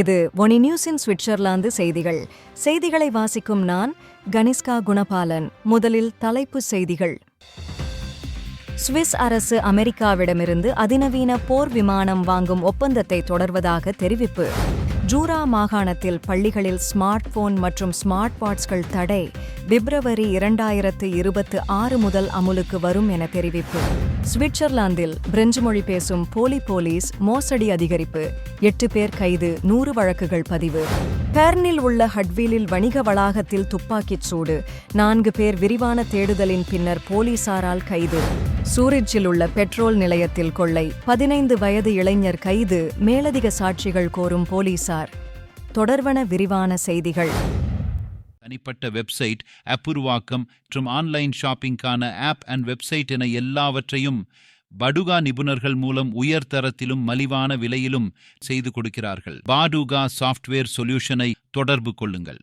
இது ஒனி நியூஸின் சுவிட்சர்லாந்து செய்திகள். செய்திகளை வாசிக்கும் நான் கனிஷ்கா குணபாலன். முதலில் தலைப்புச் செய்திகள். சுவிஸ் அரசு அமெரிக்காவிடமிருந்து அதிநவீன போர் விமானம் வாங்கும் ஒப்பந்தத்தை தொடர்வதாக தெரிவிப்பு. ஜூரா மாகாணத்தில் பள்ளிகளில் ஸ்மார்ட் போன் மற்றும் ஸ்மார்ட் வாட்ச்கள் தடை. பிப்ரவரி இரண்டாயிரத்து இருபத்து ஆறு முதல் அமுலுக்கு வரும் என தெரிவிப்பு. சுவிட்சர்லாந்தில் பிரெஞ்சு மொழி பேசும் போலி போலீஸ் மோசடி அதிகரிப்பு. எட்டு பேர் கைது நூறு வழக்குகள் பதிவு. பெர்னில் உள்ள ஹட்வீலில் வணிக வளாகத்தில் துப்பாக்கிச் சூடு. நான்கு பேர் விரிவான தேடுதலின் பின்னர் போலீசாரால் கைது. சூரிச்சில் உள்ள பெட்ரோல் நிலையத்தில் கொள்ளை. பதினைந்து வயது இளைஞர் கைது மேலதிக சாட்சிகள் கோரும் போலீசார். தொடர்வன விரிவான செய்திகள். தனிப்பட்ட வெப்சைட் அப்புருவாக்கம் மற்றும் ஆன்லைன் ஷாப்பிங்கான ஆப் அண்ட் வெப்சைட் என எல்லாவற்றையும் படுகா நிபுணர்கள் மூலம் உயர் தரத்திலும் மலிவான விலையிலும் செய்து கொடுக்கிறார்கள். பாடுகா சாஃப்ட்வேர் சொல்யூஷனை தொடர்பு கொள்ளுங்கள்.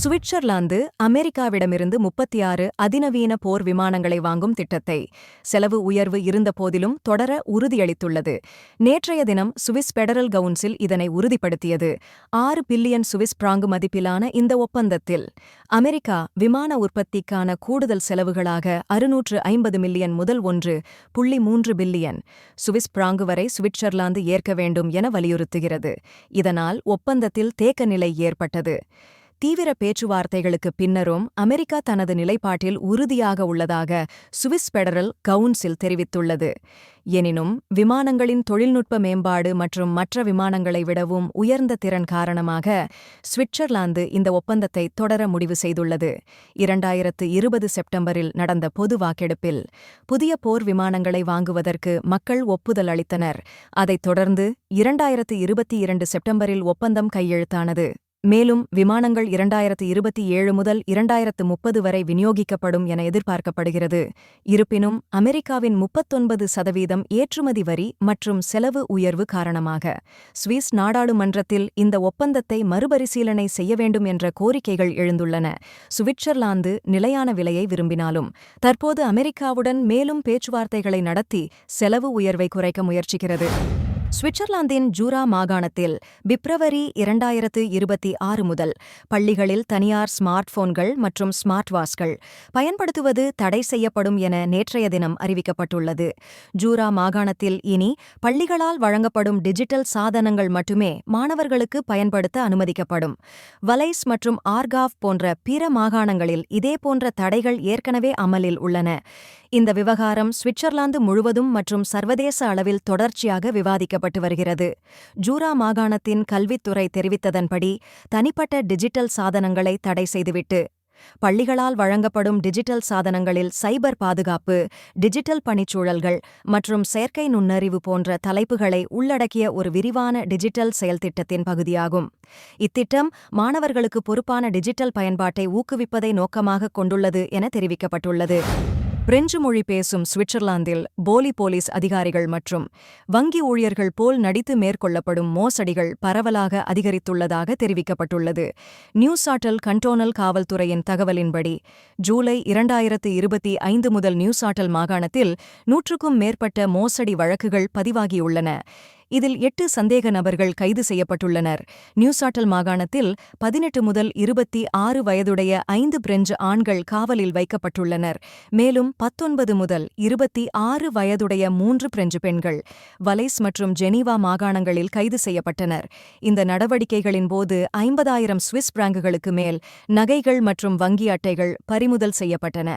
சுவிட்சர்லாந்து அமெரிக்காவிடமிருந்து முப்பத்தி ஆறு அதிநவீன போர் விமானங்களை வாங்கும் திட்டத்தை செலவு உயர்வு இருந்தபோதிலும் தொடர உறுதியளித்துள்ளது. நேற்றைய தினம் சுவிஸ் பெடரல் கவுன்சில் இதனை உறுதிப்படுத்தியது. ஆறு பில்லியன் சுவிஸ் பிராங்கு மதிப்பிலான இந்த ஒப்பந்தத்தில் அமெரிக்கா விமான உற்பத்திக்கான கூடுதல் செலவுகளாக அறுநூற்று ஐம்பது மில்லியன் முதல் ஒன்று புள்ளி மூன்று பில்லியன் சுவிஸ் பிராங்கு வரை சுவிட்சர்லாந்து ஏற்க வேண்டும் என வலியுறுத்துகிறது. இதனால் ஒப்பந்தத்தில் தேக்க நிலை ஏற்பட்டது. தீவிர பேச்சுவார்த்தைகளுக்கு பின்னரும் அமெரிக்கா தனது நிலைப்பாட்டில் உறுதியாக உள்ளதாக சுவிஸ் பெடரல் கவுன்சில் தெரிவித்துள்ளது. எனினும் விமானங்களின் தொழில்நுட்ப மேம்பாடு மற்றும் மற்ற விமானங்களை விடவும் உயர்ந்த திறன் காரணமாக சுவிட்சர்லாந்து இந்த ஒப்பந்தத்தை தொடர முடிவு செய்துள்ளது. இரண்டாயிரத்து இருபது செப்டம்பரில் நடந்த பொது வாக்கெடுப்பில் புதிய போர் விமானங்களை வாங்குவதற்கு மக்கள் ஒப்புதல் அளித்தனர். அதைத் தொடர்ந்து இரண்டாயிரத்து இருபத்தி இரண்டு செப்டம்பரில் ஒப்பந்தம் கையெழுத்தானது. மேலும் விமானங்கள் இரண்டாயிரத்து இருபத்தி ஏழு முதல் இரண்டாயிரத்து முப்பது வரை விநியோகிக்கப்படும் என எதிர்பார்க்கப்படுகிறது. இருப்பினும் அமெரிக்காவின் முப்பத்தொன்பது சதவீதம் ஏற்றுமதி வரி மற்றும் செலவு உயர்வு காரணமாக சுவிஸ் நாடாளுமன்றத்தில் இந்த ஒப்பந்தத்தை மறுபரிசீலனை செய்ய வேண்டும் என்ற கோரிக்கைகள் எழுந்துள்ளன. சுவிட்சர்லாந்து நிலையான விலையை விரும்பினாலும் தற்போது அமெரிக்காவுடன் மேலும் பேச்சுவார்த்தைகளை நடத்தி செலவு உயர்வை குறைக்க முயற்சிக்கிறது. சுவிட்சர்லாந்தின் ஜூரா மாகாணத்தில் பிப்ரவரி இரண்டாயிரத்து இருபத்தி ஆறு முதல் பள்ளிகளில் தனியார் ஸ்மார்ட் போன்கள் மற்றும் ஸ்மார்ட் வாட்ச்கள் பயன்படுத்துவது தடை செய்யப்படும் என நேற்றைய தினம் அறிவிக்கப்பட்டுள்ளது. ஜூரா மாகாணத்தில் இனி பள்ளிகளால் வழங்கப்படும் டிஜிட்டல் சாதனங்கள் மட்டுமே மாணவர்களுக்கு பயன்படுத்த அனுமதிக்கப்படும். வலைஸ் மற்றும் ஆர்காவ் போன்ற பிற மாகாணங்களில் இதேபோன்ற தடைகள் ஏற்கனவே அமலில் உள்ளன. இந்த விவகாரம் சுவிட்சர்லாந்து முழுவதும் மற்றும் சர்வதேச அளவில் தொடர்ச்சியாக விவாதிக்கப்பட்டு வருகிறது. ஜூரா மாகாணத்தின் கல்வித்துறை தெரிவித்ததன்படி தனிப்பட்ட டிஜிட்டல் சாதனங்களை தடை செய்துவிட்டு பள்ளிகளால் வழங்கப்படும் டிஜிட்டல் சாதனங்களில் சைபர் பாதுகாப்பு டிஜிட்டல் பணிச்சூழல்கள் மற்றும் செயற்கை நுண்ணறிவு போன்ற தலைப்புகளை உள்ளடக்கிய ஒரு விரிவான டிஜிட்டல் செயல்திட்டத்தின் பகுதியாகும். இத்திட்டம் மாணவர்களுக்கு பொறுப்பான டிஜிட்டல் பயன்பாட்டை ஊக்குவிப்பதை நோக்கமாக கொண்டுள்ளது என தெரிவிக்கப்பட்டுள்ளது. பிரெஞ்சு மொழி பேசும் சுவிட்சர்லாந்தில் போலி போலீஸ் அதிகாரிகள் மற்றும் வங்கி ஊழியர்கள் போல் நடித்து மேற்கொள்ளப்படும் மோசடிகள் பரவலாக அதிகரித்துள்ளதாக தெரிவிக்கப்பட்டுள்ளது. நியூசாட்டல் கண்டோனல் காவல்துறையின் தகவலின்படி ஜூலை இரண்டாயிரத்து இருபத்தி ஐந்து முதல் நியூசாட்டல் மாகாணத்தில் நூற்றுக்கும் மேற்பட்ட மோசடி வழக்குகள் பதிவாகியுள்ளன. இதில் எட்டு சந்தேக நபர்கள் கைது செய்யப்பட்டுள்ளனர். நியூசாட்டல் மாகாணத்தில் பதினெட்டு முதல் இருபத்தி ஆறு வயதுடைய ஐந்து பிரெஞ்சு ஆண்கள் காவலில் வைக்கப்பட்டுள்ளனர். மேலும் பத்தொன்பது முதல் இருபத்தி ஆறு வயதுடைய மூன்று பிரெஞ்சு பெண்கள் வலைஸ் மற்றும் ஜெனீவா மாகாணங்களில் கைது செய்யப்பட்டனர். இந்த நடவடிக்கைகளின் போது ஐம்பதாயிரம் சுவிஸ் பிராங்குகளுக்கு மேல் நகைகள் மற்றும் வங்கி அட்டைகள் பறிமுதல் செய்யப்பட்டன.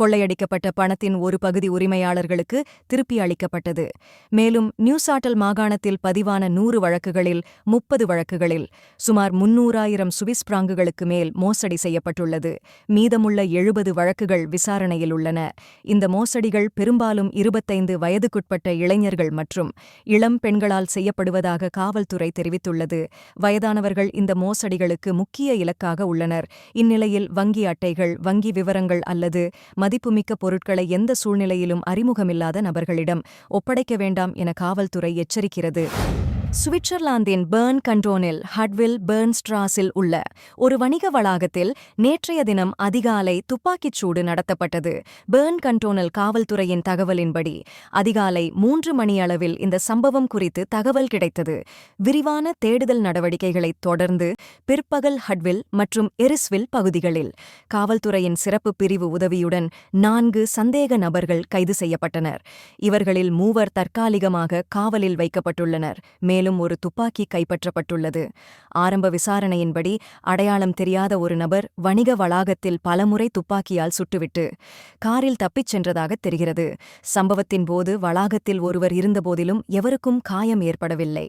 கொள்ளையடிக்கப்பட்ட பணத்தின் ஒரு பகுதி உரிமையாளர்களுக்கு திருப்பி அளிக்கப்பட்டது. மேலும் நியூசாட்டல் மாகாண மாகாணத்தில் பதிவான நூறு வழக்குகளில் முப்பது வழக்குகளில் சுமார் முன்னூறாயிரம் சுவிஸ் பிராங்குகளுக்கு மேல் மோசடி செய்யப்பட்டுள்ளது. மீதமுள்ள எழுபது வழக்குகள் விசாரணையில் உள்ளன. இந்த மோசடிகள் பெரும்பாலும் இருபத்தைந்து வயதுக்குட்பட்ட இளைஞர்கள் மற்றும் இளம் பெண்களால் செய்யப்படுவதாக காவல்துறை தெரிவித்துள்ளது. வயதானவர்கள் இந்த மோசடிகளுக்கு முக்கிய இலக்காக உள்ளனர். இந்நிலையில் வங்கி அட்டைகள் வங்கி விவரங்கள் அல்லது மதிப்புமிக்க பொருட்களை எந்த சூழ்நிலையிலும் அறிமுகமில்லாத நபர்களிடம் ஒப்படைக்க வேண்டாம் என காவல்துறை எச்சரிக்கிறது. മറക്കരുത് சுவிட்சர்லாந்தின் பேர்ன் கண்டோனில் ஹட்வில் பெர்ன்ஸ்ட்ராஸில் உள்ள ஒரு வணிக வளாகத்தில் நேற்றைய தினம் அதிகாலை துப்பாக்கிச் சூடு நடத்தப்பட்டது. பேர்ன் கண்டோனல் காவல்துறையின் தகவலின்படி அதிகாலை மூன்று மணியளவில் இந்த சம்பவம் குறித்து தகவல் கிடைத்தது. விரிவான தேடுதல் நடவடிக்கைகளைத் தொடர்ந்து பிற்பகல் ஹட்வில் மற்றும் எரிஸ்வில் பகுதிகளில் காவல்துறையின் சிறப்பு பிரிவு உதவியுடன் நான்கு சந்தேக நபர்கள் கைது செய்யப்பட்டனர். இவர்களில் மூவர் தற்காலிகமாக காவலில் வைக்கப்பட்டுள்ளனர். மேலும் மேலும் ஒரு துப்பாக்கி கைப்பற்றப்பட்டுள்ளது. ஆரம்ப விசாரணையின்படி அடையாளம் தெரியாத ஒரு நபர் வணிக வளாகத்தில் பலமுறை துப்பாக்கியால் சுட்டுவிட்டு காரில் தப்பிச் சென்றதாக தெரிகிறது. சம்பவத்தின் போது வளாகத்தில் ஒருவர் இருந்தபோதிலும் எவருக்கும் காயம் ஏற்படவில்லை.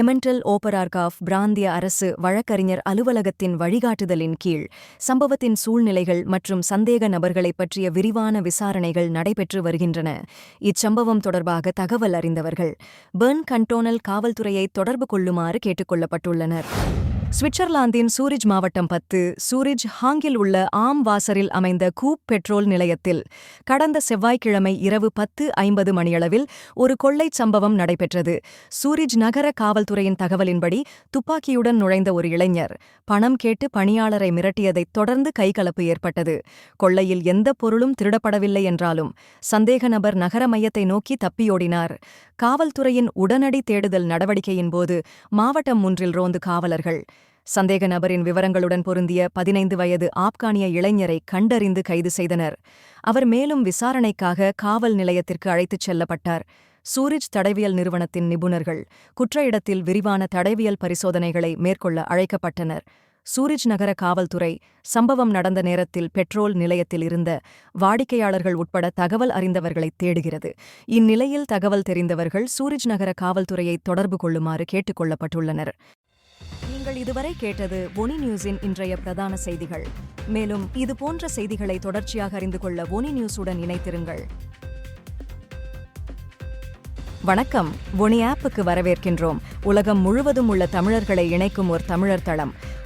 எமென்டல் ஓபரார்காஃப் பிராந்திய அரசு வழக்கறிஞர் அலுவலகத்தின் வழிகாட்டுதலின் கீழ் சம்பவத்தின் சூழ்நிலைகள் மற்றும் சந்தேக நபர்களை பற்றிய விரிவான விசாரணைகள் நடைபெற்று வருகின்றன. இச்சம்பவம் தொடர்பாக தகவல் அறிந்தவர்கள் பெர்ன் கண்டோனல் காவல்துறை காவல்துறையை தொடர்பு கொள்ளுமாறு கேட்டுக்கொள்ளப்பட்டுள்ளனர். சுவிட்சர்லாந்தின் சூரிஜ் மாவட்டம் பத்து சூரிஜ் ஹாங்கில் உள்ள ஆம் வாசரில் அமைந்த கூப் பெட்ரோல் நிலையத்தில் கடந்த செவ்வாய்க்கிழமை இரவு பத்து ஐம்பது மணியளவில் ஒரு கொள்ளைச் சம்பவம் நடைபெற்றது. சூரிஜ் நகர காவல்துறையின் தகவலின்படி துப்பாக்கியுடன் நுழைந்த ஒரு இளைஞர் பணம் கேட்டு பணியாளரை மிரட்டியதைத் தொடர்ந்து கைகலப்பு ஏற்பட்டது. கொள்ளையில் எந்த பொருளும் திருடப்படவில்லை என்றாலும் சந்தேக நபர் நகர மையத்தை நோக்கி தப்பியோடினார். காவல்துறையின் உடனடி தேடுதல் நடவடிக்கையின் போது மாவட்டம் ஒன்றில் ரோந்து காவலர்கள். சந்தேக நபரின் விவரங்களுடன் பொருந்திய பதினைந்து வயது ஆப்கானிய இளைஞரை கண்டறிந்து கைது செய்தனர். அவர் மேலும் விசாரணைக்காக காவல் நிலையத்திற்கு அழைத்துச் செல்லப்பட்டார். சூரிஜ் தடவியல் நிறுவனத்தின் நிபுணர்கள் குற்ற இடத்தில் விரிவான தடவியல் பரிசோதனைகளை மேற்கொள்ள அழைக்கப்பட்டனர். சூரிஜ் நகர காவல்துறை சம்பவம் நடந்த நேரத்தில் பெட்ரோல் நிலையத்தில் இருந்த வாடிக்கையாளர்கள் உட்பட தகவல் அறிந்தவர்களை தேடுகிறது. இந்நிலையில் தகவல் தெரிந்தவர்கள் சூரிஜ் நகர காவல்துறையை தொடர்பு கொள்ளுமாறு கேட்டுக் கொள்ளப்பட்டுள்ளனர். நீங்கள் இதுவரை கேட்டது ஒனி நியூஸின் இன்றைய பிரதான செய்திகள். மேலும் இது போன்ற செய்திகளை தொடர்ச்சியாக அறிந்து கொள்ள ஒனி நியூஸுடன் இணைத்திருங்கள் வணக்கம். ஒனி ஆப்புக்கு வரவேற்கின்றோம். உலகம் முழுவதும் உள்ள தமிழர்களை இணைக்கும் ஒரு தமிழர் தளம்.